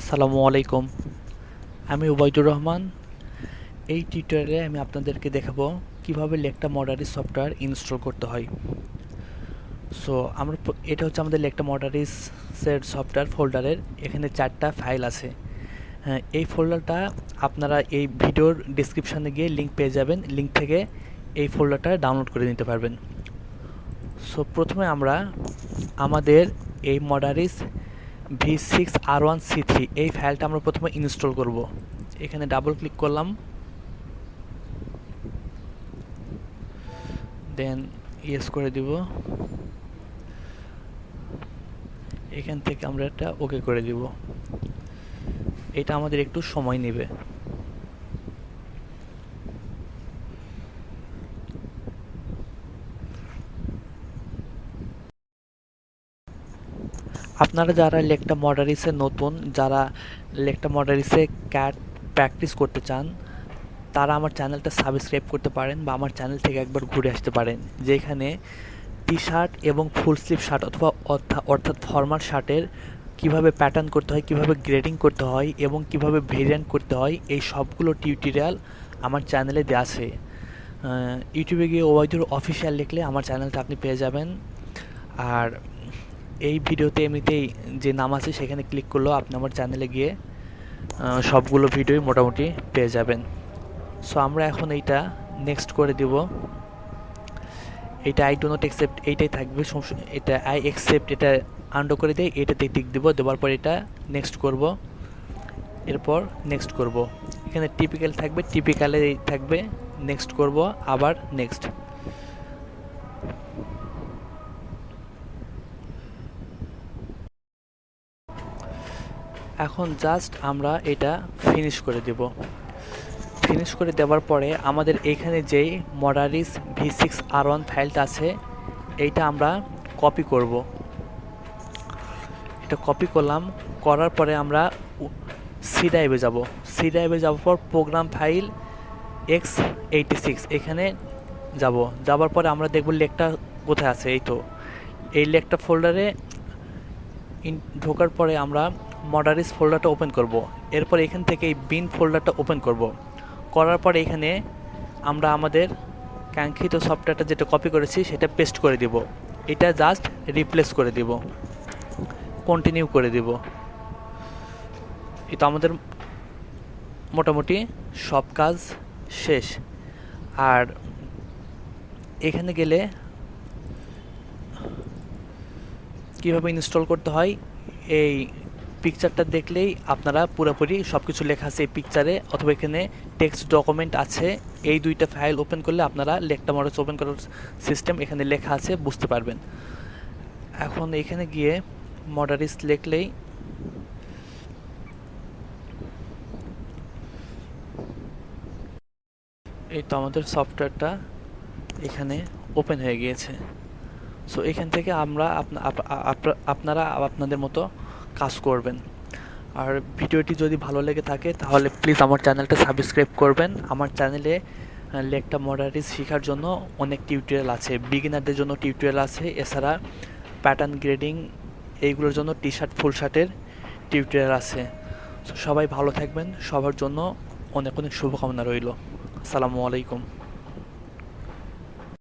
আসসালামু আলাইকুম। আমি উবাইদুর রহমান। এই টিউটোরিয়ালে আমি আপনাদেরকে দেখাবো কীভাবে লেকটা মডারিস সফটওয়্যার ইনস্টল করতে হয়। সো আমরা এটা হচ্ছে আমাদের লেকটা মডারিসের সফটওয়্যার ফোল্ডারের এখানে চারটা ফাইল আছে। হ্যাঁ এই ফোল্ডারটা আপনারা এই ভিডিওর ডিসক্রিপশানে গিয়ে লিঙ্ক পেয়ে যাবেন। লিঙ্ক থেকে এই ফোল্ডারটা ডাউনলোড করে নিতে পারবেন। সো প্রথমে আমরা আমাদের এই Modaris V six R one C three এই ফাইলটা আমরা প্রথমে ইনস্টল করব। এখানে ডাবল ক্লিক করলাম। দেন ইয়েস করে দিব। এখান থেকে আমরা একটা ওকে করে দিব। এটা আমাদের একটু সময় নেবে। আপনারা যারা লেকটা মডারিসে নতুন, যারা লেকটা মডারিসে ক্যাট প্র্যাকটিস করতে চান, তারা আমার চ্যানেলটা সাবস্ক্রাইব করতে পারেন বা আমার চ্যানেল থেকে একবার ঘুরে আসতে পারেন, যেখানে টি শার্ট এবং ফুল স্লিভ শার্ট অথবা অর্থা- অর্থাৎ ফর্মাল শার্টের কীভাবে প্যাটার্ন করতে হয়, কীভাবে গ্রেডিং করতে হয় এবং কীভাবে ভেরিয়েন্ট করতে হয়, এই সবগুলো টিউটোরিয়াল আমার চ্যানেলে দেওয়া আছে। ইউটিউবে গিয়ে ওয়াইদুর অফিসিয়াল লিখলে আমার চ্যানেলটা আপনি পেয়ে যাবেন। আর এই ভিডিওতে এমনিতেই যে নাম আছে সেখানে ক্লিক করলেও আপনি আমার চ্যানেলে গিয়ে সবগুলো ভিডিওই মোটামুটি পেয়ে যাবেন। সো আমরা এখন এইটা নেক্সট করে দিব। এটা আই ডো নট অ্যাকসেপ্ট এইটাই থাকবে। এটা আই অ্যাকসেপ্ট এটা আন্ডো করে দেয় এটাতে টিক দিব। দেওয়ার পর এটা নেক্সট করব। এরপর নেক্সট করব। এখানে টিপিক্যাল থাকবে টিপিক্যালে থাকবে নেক্সট করব, আবার নেক্সট এখন জাস্ট আমরা এটা ফিনিশ করে দেব। ফিনিশ করে দেওয়ার পরে আমাদের এখানে যেই Modaris V six R one ফাইলটা আছে, এইটা আমরা কপি করব। এটা কপি করলাম, করার পরে আমরা সি ড্রাইভে যাব। সি ড্রাইভে যাওয়ার পর program file x eighty six এখানে যাব। যাওয়ার পরে আমরা দেখব লেকটা কোথায় আছে, এই তো। এই লেকটা ফোল্ডারে ঢোকার পরে আমরা মডারিস ফোল্ডারটা ওপেন করব। এরপর এখান থেকে এই বিন ফোল্ডারটা ওপেন করব। করার পর এখানে আমরা আমাদের কাঙ্ক্ষিত সফটওয়্যারটা যেটা কপি করেছি, সেটা পেস্ট করে দিব। এটা জাস্ট রিপ্লেস করে দিব। কন্টিনিউ করে দিব। এটা আমাদের মোটামুটি সব কাজ শেষ। আর এখানে গেলে কীভাবে ইনস্টল করতে হয়, এই পিকচারটা দেখলেই আপনারা পুরোপুরি সব কিছু লেখা আছে এই পিকচারে অথবা এখানে টেক্সট ডকুমেন্ট আছে। এই দুইটা ফাইল ওপেন করলে আপনারা লেকটা মডেলস ওপেন করার সিস্টেম এখানে লেখা আছে, বুঝতে পারবেন। এখন এখানে গিয়ে মডারিস লিখলেই এই তো আমাদের সফটওয়্যারটা এখানে ওপেন হয়ে গিয়েছে। সো এখান থেকে আমরা আপনা- আপ- আপ- আপনারা আপনাদের মতো কাজ করবেন। আর ভিডিওটি যদি ভালো লেগে থাকে, তাহলে প্লিজ আমার চ্যানেলটা সাবস্ক্রাইব করবেন। আমার চ্যানেলে লেকটা মডারিস শেখার জন্য অনেক টিউটোরিয়াল আছে। বিগিনারদের জন্য টিউটোরিয়াল আছে। এছাড়া প্যাটার্ন গ্রেডিং এইগুলোর জন্য টি শার্ট ফুল শার্টের টিউটোরিয়াল আছে সবাই ভালো থাকবেন। সবার জন্য অনেক অনেক শুভকামনা রইল। আসসালামু আলাইকুম।